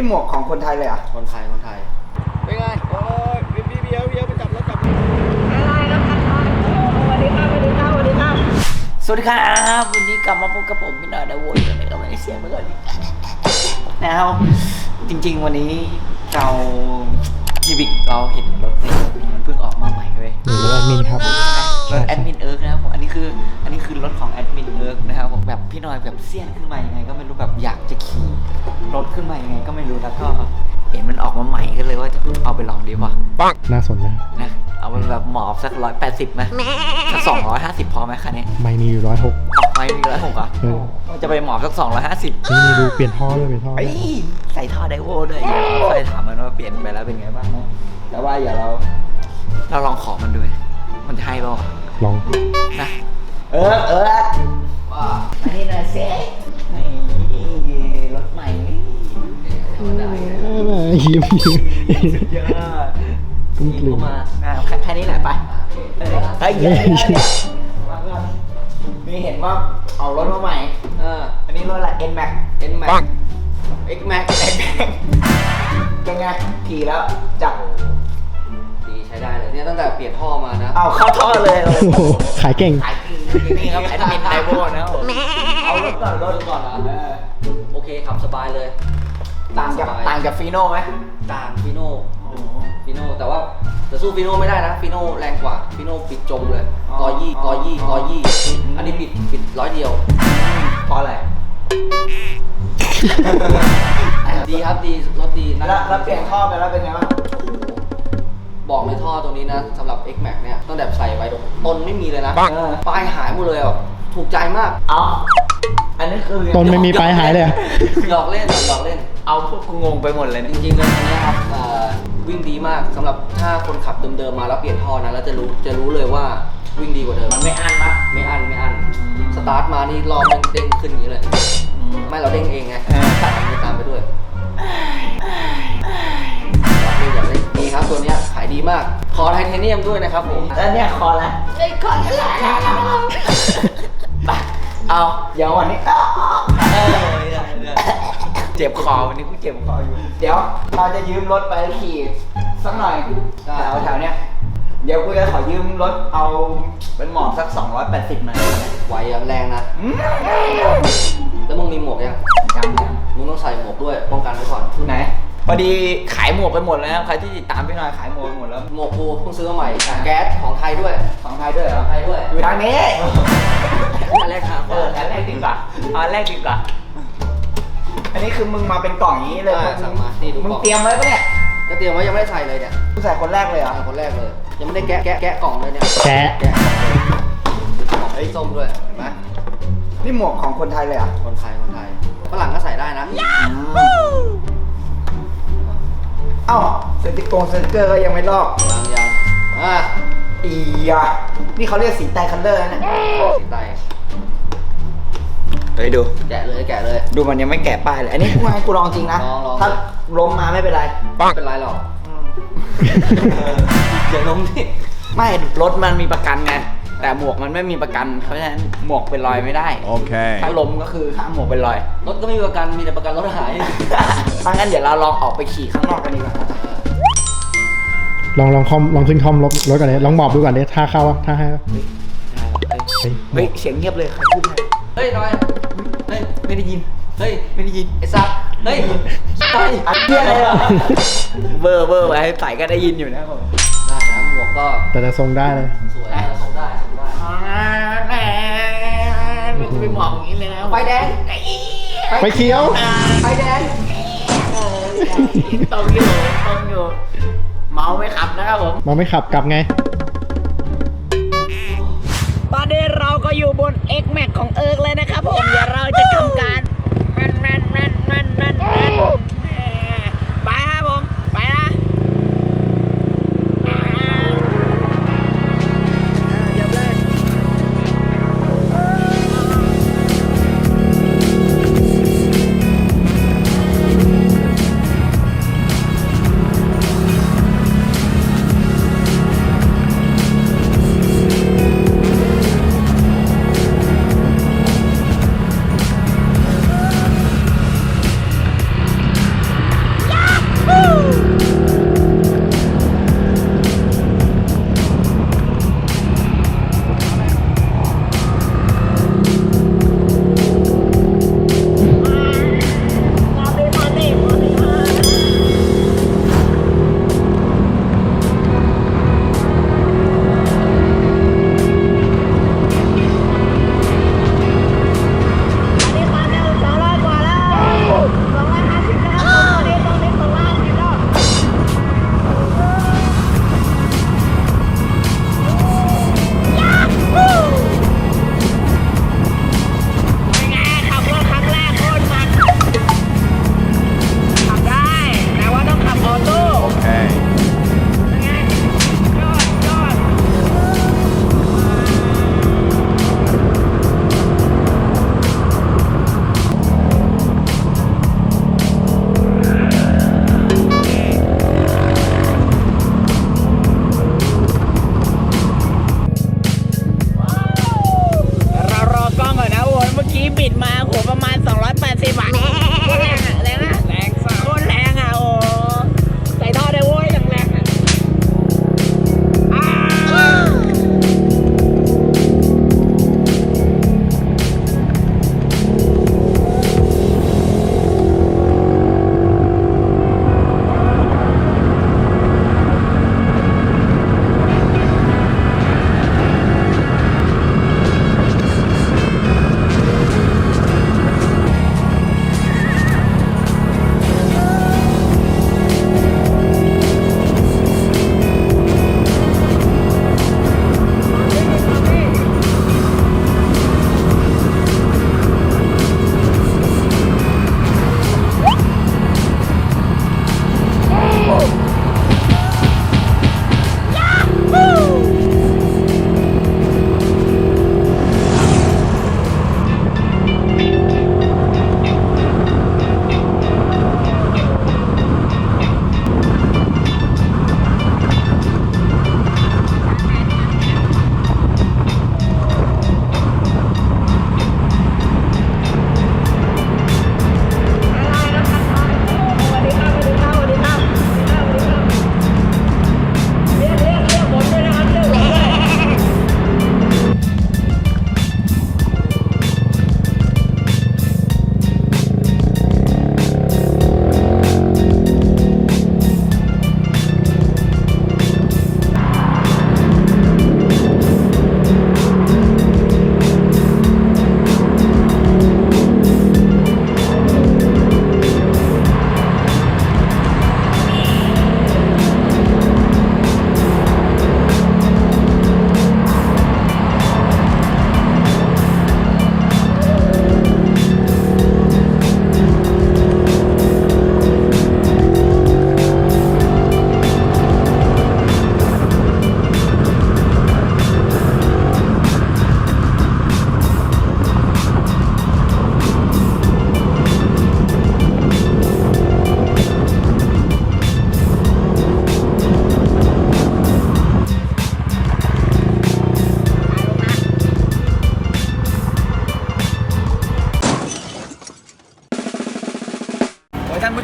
นี่หมวกของคนไทยเลยเหรอะ คนไทยคนไทย เป็นไง โอ้ยพี่พี่เบียวเบียวไปจับรถจับสวัสดีครับวันนี้กลับมาพบกับผมพี่หน่อยนะโว้ยไม่ต้องไม่เสียงเมื่อก่อนดินะครับจริงๆวันนี้เรา ทีวิกเราเห็นรถเนี่ยมันเพิ่งออกมาใหม่เว้ยหนูแอดมินครับรถแอดมินเอิร์กนะครับผมอันนี้คืออันนี้คือรถของแอดมินเอิร์กนะครับผมแบบพี่หน่อยแบบเสี้ยนขึ้นมายังไง ก็ไม่รู้แบบอยากจะขี่รถขึ้นมายังไง ก็ไม่รู้แล้วก็เห็นมันออกมาใหม่ก็เลยว่าจะเอาไปลองดีกว่าน่าสนนะนะ เอาไปแบบหมอบสักร้อยแปดสิบไหมสักสองร้อยห้าสิบพอไหมคันนี้ไม่มีอยู่ร้อยหกออกไปมีร้อยหกอะเออ จะไปหมอบสักสองร้อยห้าสิบนี่ดูเปลี่ยนท่อด้วยเปลี่ยนท่อไอ้ด้วยยใส่ท่อไดโวด้วยเคยถามมันว่าเปลี่ยนไปแล้วเป็นไงบ้างนะแต่ว่าอย่าเรา เราลองขอมันดูไหมมันจะให้เปล่าวะ ลอง นะเออเออว่าอันนี้นะเซ่รถใหม่ธรรมดาอยู่นะยิ้มยิ้มเยอะกุ้งกลืนมาอ่าแค่แค่นี้แหละไปเออเฮ้ยเดี๋ยวเดี๋ยวเดี๋ยวมาก่อนนี่เห็นว่าเอารถมาใหม่ เออ อันนี้รถอะไร N Max N Max X Max เป็นไงขี่แล้วจับดีใช้ได้เลยเนี่ยตั้งแต่เปลี่ยนท่อมานะ เอาเข้าท่อเลยโอ้โหขายเก่ง ขายจริงนี่ครับแอดมินไดโวนะครับผมเอารถก่อนรถก่อนเหรอเออโอเคขับสบายเลย ต่างจากต่างจากฟีโน่ไหมต่างฟิโน่ ฟิโน่แต่ว่าจะสู้ฟิโน่ไม่ได้นะฟิโน่แรงกว่าฟิโน่ปิดจมเลยร้อยยี่ร้อยยี่ร้อยยี่อันนี้ปิดปิดร้อยเดียวเพราะอะไร ดีครับดีรถดีนะแล้วแล้วเปลี่ยนท่อไปแล้วเป็นไงบ้างบอกเลยท่อตัวนี้นะสำหรับ X Max เนี่ยตั้งแต่ใส่ไปต้นไม่มีเลยนะเออปลายหายหมดเลยอะถูกใจมากเอาอันนี้คือต้นไม่มีปลายหายเลยอะ หยอกเล่นหยอกเล่น เอาพวกกูงงไปหมดเลยจเนี่ยริงๆเลยอันเนี้ยครับเอ่อ วิ่งดีมากสำหรับถ้าคนขับเดิมๆมาแล้วเปลี่ยนท่อนะแล้วจะรู้จะรู้เลยว่าวิ่งดีกว่าเดิมมันไม่อั้นปะไม่อันไม่อันสตาร์ทมานี่รอบมันเด้งขึ้นอย่างนี้เลยไม่เราเด้งเองไงเออขับมันตามไปด้วยอยากเล่นอยากเล่นดีครับตัวเนี้ยขายดีมากคอไทเทเนียมด้วยนะครับผมแล้วเนี่ยคอละไอ้คอละไปเอาเดี๋ยววันนี้เออ เจ็บคอวันนี้กูเจ็บคออยู่ เดี๋ยวเราจะยืมรถไปขี่สักหน่อยแถวแถวๆเนี้ยเดี๋ยวกูจะขอยืมรถเอาเป็นหมอบสัก 280หน่อยไหวอะแรงนะอืมแล้วมึงมีหมวกยังยังยังมึงต้องใส่หมวกด้วยป้องกันไว้ก่อนไหนพอดีขายหมวกไปหมดแล้วครับใครที่ติดตามพี่หน่อยขายหมวกไปหมดแล้วหมวกกูเพิ่งซื้อมาใหม่แก๊สของไทยด้วยของไทยด้วยเหรขอองไทยด้วยอยู่ทางนี้อันแรกครับเอออันแรกดีกว่าเอาอันแรกดีกว่า อันนี้คือมึงมาเป็นกล่องอย่างนี้เลยอ่าสั่งมานี่ดูมึงกล่องเตรียมไว้ปะเนี่ยก็เตรียมไว้ยังไม่ได้ใส่เลยเนี่ยกูใส่คนแรกเลยเหรออ่าคนแรกเลย ยังไม่ได้แกะแกะแกะกล่องเลยเนี่ยแกะ แกะกล่องไอ้ส้มด้วยเห็นไหมนี่หมวกของคนไทยเลยเหรอะคนไทยคนไทยฝรั่งก็ใส่ได้นะเอ้าสติกโกงสติกเกอร์ก็ยังไม่ลอก ยังยังอ่าอียะนี่เขาเรียกสีไตรคัลเลอร์นะเนี่ยสีไตเฮ้ยดู แกะเลยแกะเลย ดูมันยังไม่แกะป้ายเลย อันนี้กูให้กูลองจริงนะ ลองลอง ถ้าล้มมาไม่เป็นไร ไม่เป็นไรหรอกอย่าล้มดิไม่รถมันมีประกันไง แต่หมวกมันไม่มีประกัน เพราะฉะนั้นหมวกเป็นรอยไม่ได้ Okay. ถ้าล้มก็คือข้างหมวกเป็นรอย รถก็ไม่มีประกันมีแต่ประกันรถหาย ถ้างั้นเดี๋ยวเราลองออกไปขี่ข้างนอกกันดีกว่าลองลองคอมลองขึ้นคอมรถรถก่อนเลยลองหมอบดูก่อนเลยท่าเข้าวะท่าให้ปะเฮ้ยเฮ้ยเสียงเงียบเลยใครพูดอะไรเฮ้ยน้อย เฮ้ยไม่ได้ยิน เฮ้ยไม่ได้ยินไอ้สัตว์เฮ้ยเฮ้ยอันเพี้ยอะไรเหรอเบอร์เบอร์ไว้ใส่ก็ได้ยินอยู่นะผมได้นะหมวกก็แต่จะทรงได้เลยสวยนะส่งได้ส่งได้แหมไม่ไปมองอย่างนี้เลยนะไฟแดงไปเขียวไฟแดงต้องอยู่ต้องอยู่เมาไม่ขับนะครับผมมาไม่ขับกลับไง ก็อยู่บน X Max ของเอิร์กเลยนะครับ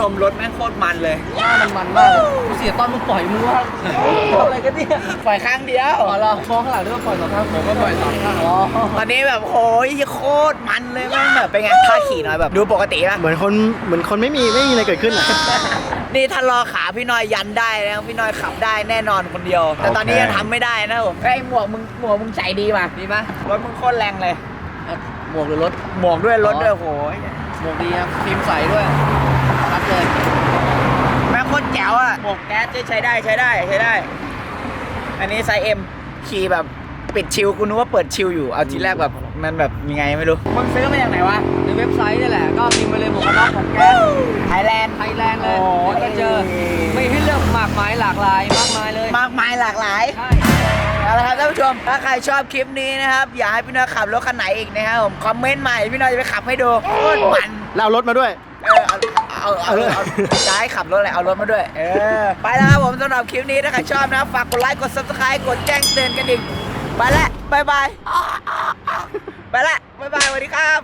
ชมรถแม่งโคตรมันเลยว่ามันมันมากเลยกูเสียตอนมึงปล่อยมือว่าทำอะไรกันเนี่ยปล่อยข้างเดียว อ๋อเหรอมองข้างหลังด้วยว่าปล่อยสองข้างผมก็ปล่อยสองข้างอ๋อตอนนี้แบบโหยโคตรมันเลยแม่งแบบเป็นไงท่าขี่หน่อยแบบดูปกติป่ะ เหมือนคนเหมือนคนไม่มีไม่มีอะไรเกิดขึ้นอะ นี่ถ้ารอขาพี่น้อยยันได้นะพี่น้อยขับได้แน่นอนคนเดียว แต่ตอนนี้โอเคยังทำไม่ได้นะผมไอ้ยหมวกมึงหมวกมึงใจดีป่ะดีไหมรถมึงโคตรแรงเลยอะหมวกหรือรถ หมวกด้วยรถด้วยอ๋อโหยหมวกดีครับฟิล์มใสด้วยชัด เลยแม่งโคตรแจ๋วอะหมวกแก๊สใช้ได้ใช้ได้ใช้ได้ อันนี้ไซส์เอ็มขี่แบบปิดชิลกูนึกว่าเปิดชิลอยู่เอาทีแรกแบบมันแบบยังไงไม่รู้มึงซื้อมาจากไหนวะในเว็บไซต์นี่แหละก็พิมพ์ไปเลยหมวกกันน็อกของแก๊สไทยแลนด์ไทยแลนด์เลยโอ้เดี๋ยวก็เจอไม่ให้เลือกมากมายหลากหลายมากมายเลย มากมายหลากหลายใช่เอาละครับท่านผู้ชม ถ้าใครชอบคลิปนี้นะครับ อยากให้พี่น้อยขับรถคันไหนอีกนะครับผม คอมเมนต์มาใหม่พี่น้อยจะไปขับให้ดูโคตรมันแล้วเอารถมาด้วย เออ เอาเอาเอาจะให้ขับรถอะไรเอารถมาด้วย เออ ไปแล้วครับผมสำหรับคลิปนี้ถ้าใครชอบนะครับฝากกดไลค์ กด subscribe กดแจ้งเตือนกันดิ่งไปละบายบาย ไปละบายบายสวัสดีครับ